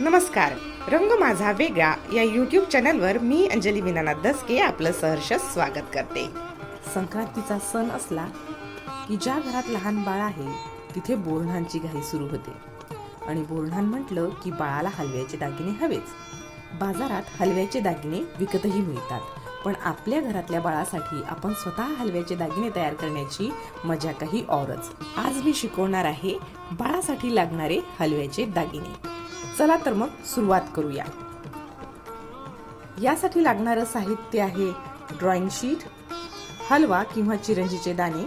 नमस्कार. रंग माझा वेगळा या यूट्यूब चॅनलवर मी अंजली विनानाथ दसके आपलं सहर्ष स्वागत करते. संक्रांतीचा सण असला की ज्या घरात लहान बाळ आहे तिथे बोरणांची घाई सुरू होते. आणि बोरणान म्हटलं की बाळाला हलव्याचे दागिने हवेच. बाजारात हलव्याचे दागिने विकतही मिळतात पण आपल्या घरातल्या बाळासाठी आपण स्वतः हलव्याचे दागिने तयार करण्याची मजा काही औरच. आज मी शिकवणार आहे बाळासाठी लागणारे हलव्याचे दागिने. चला तर मग सुरुवात करूया. यासाठी लागणारं साहित्य आहे ड्रॉइंग शीट हलवा किंवा चिरंजीचे दाणे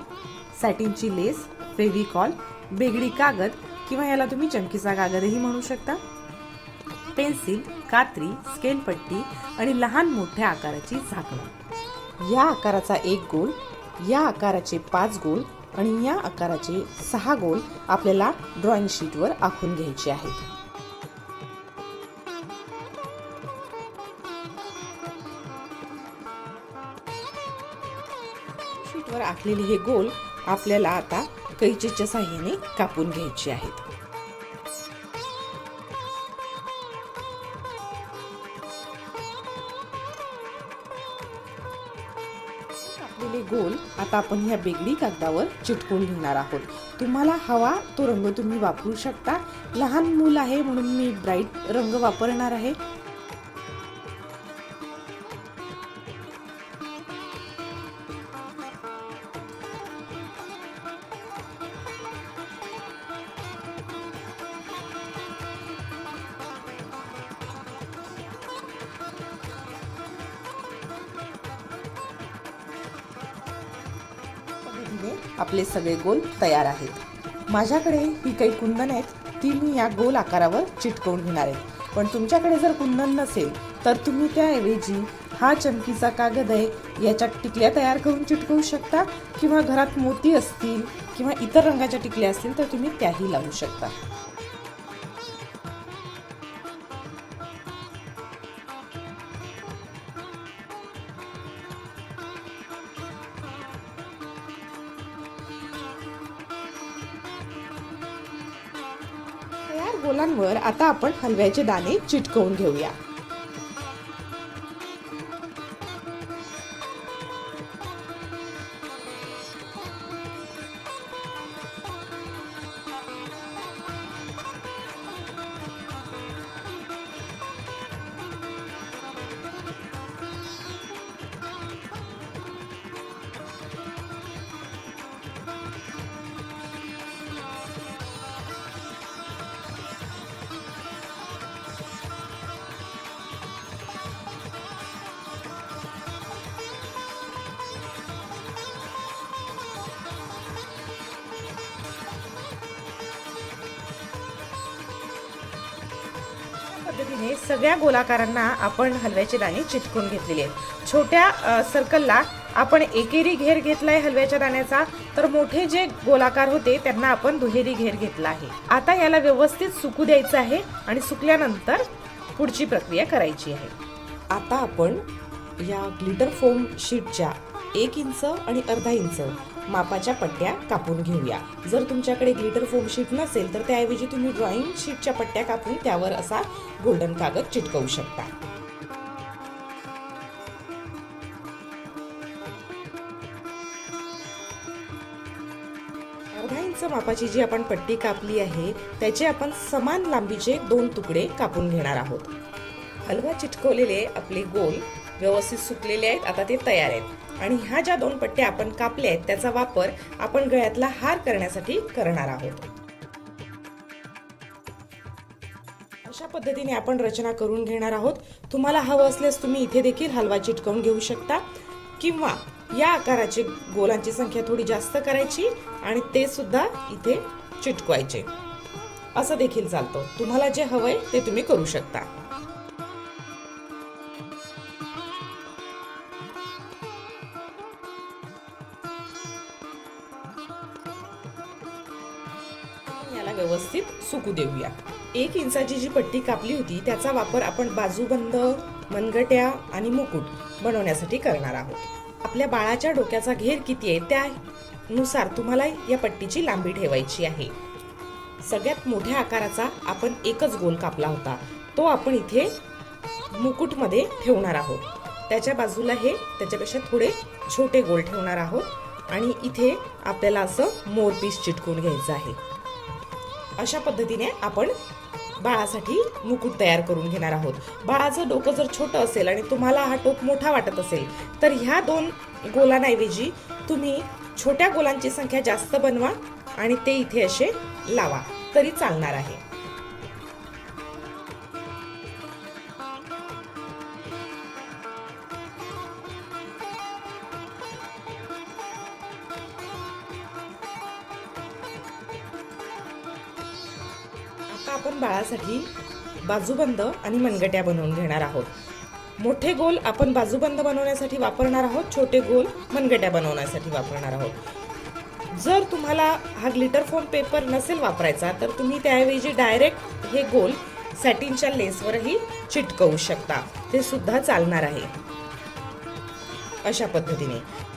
सॅटिनची लेस फेविकॉल बेगडी कागद किंवा याला तुम्ही चमकीचा कागदही म्हणू शकता. पेन्सिल कात्री स्केलपट्टी आणि लहान मोठ्या आकाराची झाकणं. या आकाराचा एक गोल या आकाराचे पाच गोल आणि या आकाराचे सहा गोल आपल्याला ड्रॉइंग शीटवर आखून घ्यायचे आहेत. शीटवर आखलेले हे गोल आपल्याला आता कैचीच्या साह्याने कापून घ्यायचे आहेत. कापलेले गोल आता आपण ह्या बेगडी कागदावर चिटकवून घेणार आहोत. तुम्हाला हवा तो रंग तुम्ही वापरू शकता. लहान मूल आहे म्हणून मी ब्राईट रंग वापरणार आहे. पद्धतीने आपले सगळे गोल तयार आहेत. माझ्याकडे ही काही कुंदन आहेत ती मी या गोल आकारावर चिटकवून घेणार आहे. पण तुमच्याकडे जर कुंदन नसेल तर तुम्ही त्याऐवजी हा चमकीचा कागद आहे याच्यात टिकल्या तयार करून चिटकवू शकता किंवा घरात मोती असतील किंवा इतर रंगाच्या टिकल्या असतील तर तुम्ही त्याही लावू शकता. तयार गोलांवर आता आपण हलव्याचे दाणे चिटकवून घेऊया. पद्धतीने सगळ्या गोलाकारांना आपण हलव्याचे दाणे चिटकून घेतलेले आहेत. छोट्या सर्कलला आपण एकेरी घेर घेतलाय हलव्याच्या दाण्याचा तर मोठे जे गोलाकार होते त्यांना आपण दुहेरी घेर घेतला आहे. आता याला व्यवस्थित सुकू द्यायचं आहे आणि सुकल्यानंतर पुढची प्रक्रिया करायची आहे. आता आपण या ग्लिटर फोम शीटच्या एक इंच आणि अर्धा इंच मापाच्या पट्ट्या कापून घेऊया. जर तुमच्याकडे ग्लिटर फोम शीट नसेल तर त्याऐवजी तुम्ही ड्रॉइंग शीटच्या पट्ट्या कापून त्यावर असा गोल्डन कागद चिटकवू शकता. अर्धा इंच मापाची जी आपण पट्टी कापली आहे त्याचे आपण समान लांबीचे दोन तुकडे कापून घेणार आहोत. हलवा चिटकवलेले आपले गोल व्यवस्थित सुकलेले आहेत आता ते तयार आहेत. आणि ह्या ज्या दोन पट्ट्या आपण कापल्या आहेत त्याचा वापर आपण गळ्यातला हार करण्यासाठी करणार आहोत. अशा पद्धतीने आपण रचना करून घेणार आहोत. तुम्हाला हवं असल्यास तुम्ही इथे देखील हलवा चिटकवून घेऊ शकता. किंवा या आकाराची गोलांची संख्या थोडी जास्त करायची आणि ते सुद्धा इथे चिटकवायचे. असं देखील चालतं. तुम्हाला जे हवंय ते तुम्ही करू शकता. याला व्यवस्थित सुकू देऊया. एक इंचाची जी पट्टी कापली होती त्याचा वापर आपण बाजूबंद मनगट्या आणि मुकुट बनवण्यासाठी करणार आहोत. आपल्या बाळाच्या डोक्याचा घेर किती आहे त्यानुसार तुम्हाला या पट्टीची लांबी ठेवायची आहे. सगळ्यात मोठ्या आकाराचा आपण एकच गोल कापला होता. तो आपण इथे मुकुटमध्ये ठेवणार आहोत. त्याच्या बाजूला हे त्याच्यापेक्षा थोडे छोटे गोल ठेवणार आहोत. आणि इथे आपल्याला असं मोरपीस चिटकून घ्यायचं आहे. अशा पद्धतीने आपण बाळासाठी मुकुट तयार करून घेणार आहोत. बाळाचं डोकं जर छोटं असेल आणि तुम्हाला हा टोप मोठा वाटत असेल तर ह्या दोन गोलांऐवजी तुम्ही छोट्या गोलांची संख्या जास्त बनवा आणि ते इथे असे लावा. तरी चालणार आहे. आपण बाजूबंद आणि मनगट्या बनवून घेणार आहोत. मोठे गोल आपण बाजूबंद बनवण्यासाठी वापरणार आहोत छोटे गोल मनगट्या बनवण्यासाठी वापरणार आहोत. जर तुम्हाला हा ग्लिटर फोम पेपर नसेल वापरायचा तर तुम्ही त्याऐवजी डायरेक्ट हे गोल सॅटिनच्या लेसवरही चिटकवू शकता. ते सुद्धा चालणार आहे. अशा पद्धतीने.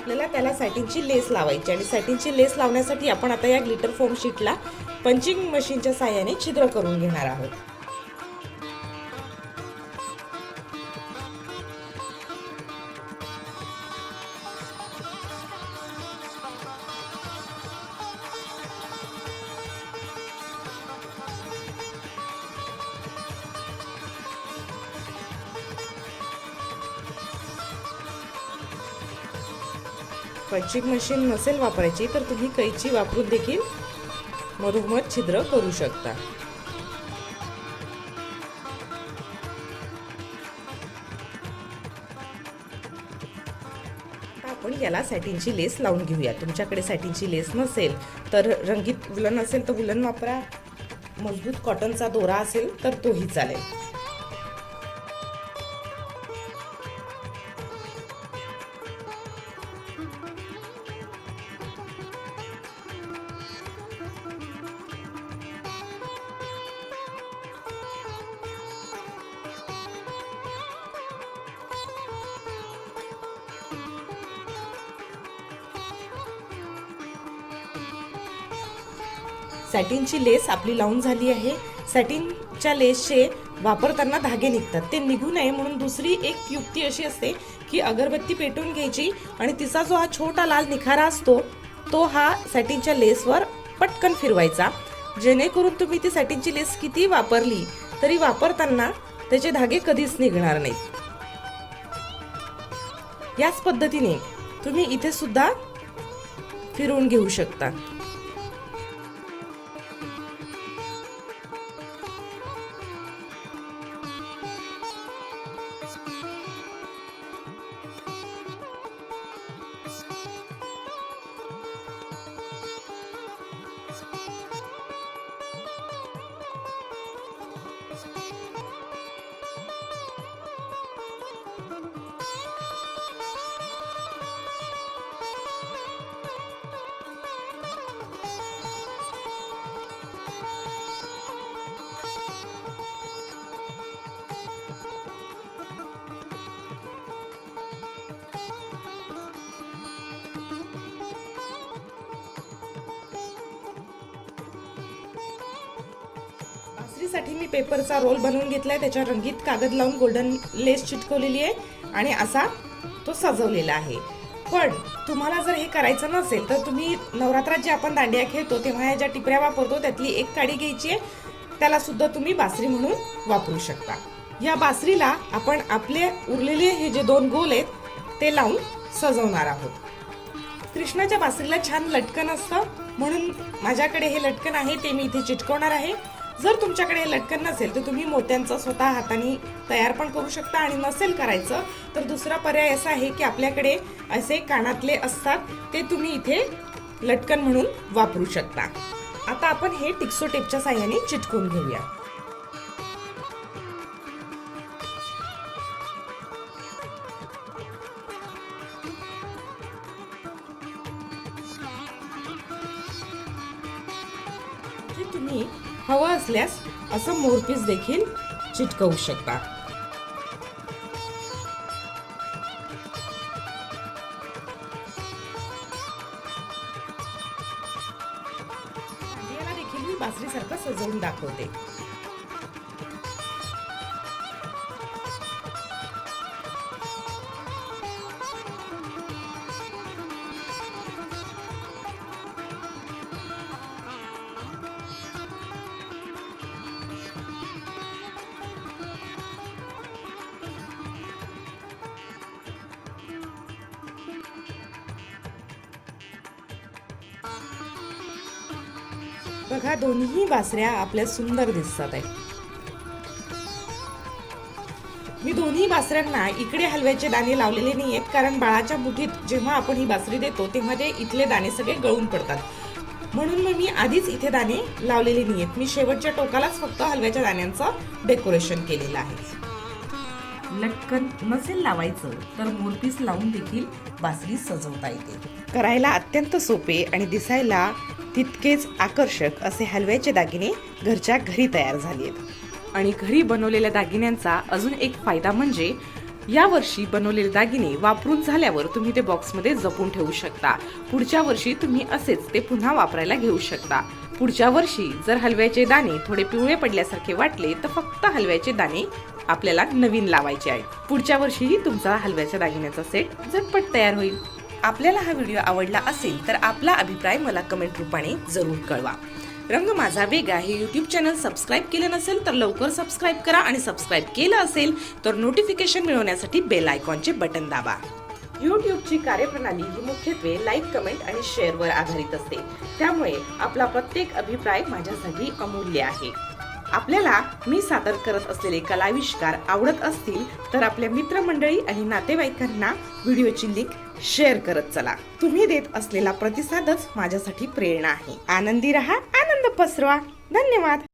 आपल्याला त्याला सॅटिनची लेस लावायची आणि सॅटिनची लेस लावण्यासाठी आपण आता या ग्लिटर फोम शीटला पंचिंग मशीनच्या साह्याने छिद्र करून घेणार आहोत. पंचिंग मशीन नसेल वापरायची तर तुम्ही कैची वापरून देखील मधोमध छिद्र करू शकता. आपण याला सॅटिनची लेस लावून घेऊया. तुमच्याकडे सॅटिनची लेस नसेल तर रंगीत वुलन असेल तर वुलन वापरा. मजबूत कॉटनचा दोरा असेल तर तोही चालेल. सॅटिनची लेस आपली लावून झाली आहे. सॅटिनच्या लेसचे वापरताना धागे निघतात. ते निघू नये म्हणून दुसरी एक युक्ती अशी असते की अगरबत्ती पेटवून घ्यायची आणि तिचा जो हा छोटा लाल निखारा असतो तो हा सॅटिनच्या लेसवर पटकन फिरवायचा. जेणेकरून तुम्ही ती सॅटिनची लेस किती वापरली तरी वापरताना त्याचे धागे कधीच निघणार नाहीत. याच पद्धतीने तुम्ही इथे सुद्धा फिरवून घेऊ शकता. साठी मी पेपरचा रोल बनवून घेतलाय. त्याच्यावर रंगीत कागद लावून गोल्डन लेस चिटकवलेली आहे आणि असा तो सजवलेला आहे. पण तुम्हाला जर हे करायचं नसेल तर तुम्ही नवरात्रात जे आपण दांडिया खेळतो तेव्हा या ज्या टिपऱ्या वापरतो त्यातली एक काडी घ्यायची आहे. त्याला सुद्धा तुम्ही बासरी म्हणून वापरू शकता. या बासरीला आपण आपले उरलेले हे जे दोन गोल आहेत ते लावून सजवणार आहोत. कृष्णाच्या बासरीला छान लटकन असतं. म्हणून माझ्याकडे हे लटकन आहे ते मी इथे चिटकवणार आहे. जर तुमच्याकडे लटकन नसेल तर तुम्ही मोत्यांचं स्वतः हाताने तयार पण करू शकता आणि नसेल करायचं तर दुसरा पर्याय असा आहे की आपल्याकडे असे कानातले असतात ते तुम्ही इथे लटकन म्हणून वापरू शकता. आता आपण हे टिक्सो टेपच्या साह्याने चिटकून घेऊया. तुम्ही हवं असल्यास असं मोरपीस देखील चिटकवू शकता. बघा दोन्ही बासऱ्या आपल्या सुंदर दिसतात आहे. मी दोन्ही बासऱ्यांना इकडे हलव्याचे दाणे लावलेले नाही आहेत कारण बाळाच्या मुठीत जेव्हा आपण ही बासरी देतो तेव्हा ते इथले दाणे सगळे गळून पडतात. म्हणून मग मी आधीच इथे दाणे लावलेले नाही आहेत मी शेवटच्या टोकालाच फक्त हलव्याच्या दाण्यांचं डेकोरेशन केलेलं आहे. लटकन नसेल लावायचं तर मोरपीस लावून देखील बासरी सजवता येते. करायला अत्यंत सोपे आणि दिसायला तितकेच आकर्षक असे हलव्याचे दागिने घरच्या घरी तयार झाले आहेत आणि घरी बनवलेल्या दागिन्यांचा अजून एक फायदा म्हणजे या वर्षी बनवलेले दागिने वापरून झाल्यावर तुम्ही ते बॉक्समध्ये जपून ठेवू शकता. पुढच्या वर्षी तुम्ही असेच ते पुन्हा वापरायला घेऊ शकता. पुढच्या वर्षी जर हलव्याचे दाणे थोडे पिवळे पडल्यासारखे वाटले तर फक्त हलव्याचे दाणे आपल्याला नवीन लावायचे आहे. पुढच्या वर्षीही तुमचा हलव्याच्या दागिन्याचा सेट झटपट तयार होईल. आपल्याला हा व्हिडिओ आवडला असेल तर आपला अभिप्राय मला कमेंट रूपाने जरूर कळवा. रंग माझा वेगा हे यूट्यूब चॅनल सबस्क्राईब केलं नसेल तर लवकर सबस्क्राईब करा आणि सबस्क्राईब केलं असेल तर नोटिफिकेशन मिळवण्यासाठी बेल आयकॉनचे बटन दाबा. यूट्यूबची कार्यप्रणाली ही मुख्यत्वे लाईक कमेंट आणि शेअरवर आधारित असते. त्यामुळे आपला प्रत्येक अभिप्राय माझ्यासाठी अमूल्य आहे. आपल्याला मी सादर करत असलेले कलाविष्कार आवडत असतील तर आपल्या मित्रमंडळी आणि नातेवाईकांना व्हिडिओची लिंक शेअर करत चला. तुम्ही देत असलेला प्रतिसादच माझ्यासाठी प्रेरणा आहे. आनंदी रहा आनंद पसरवा. धन्यवाद.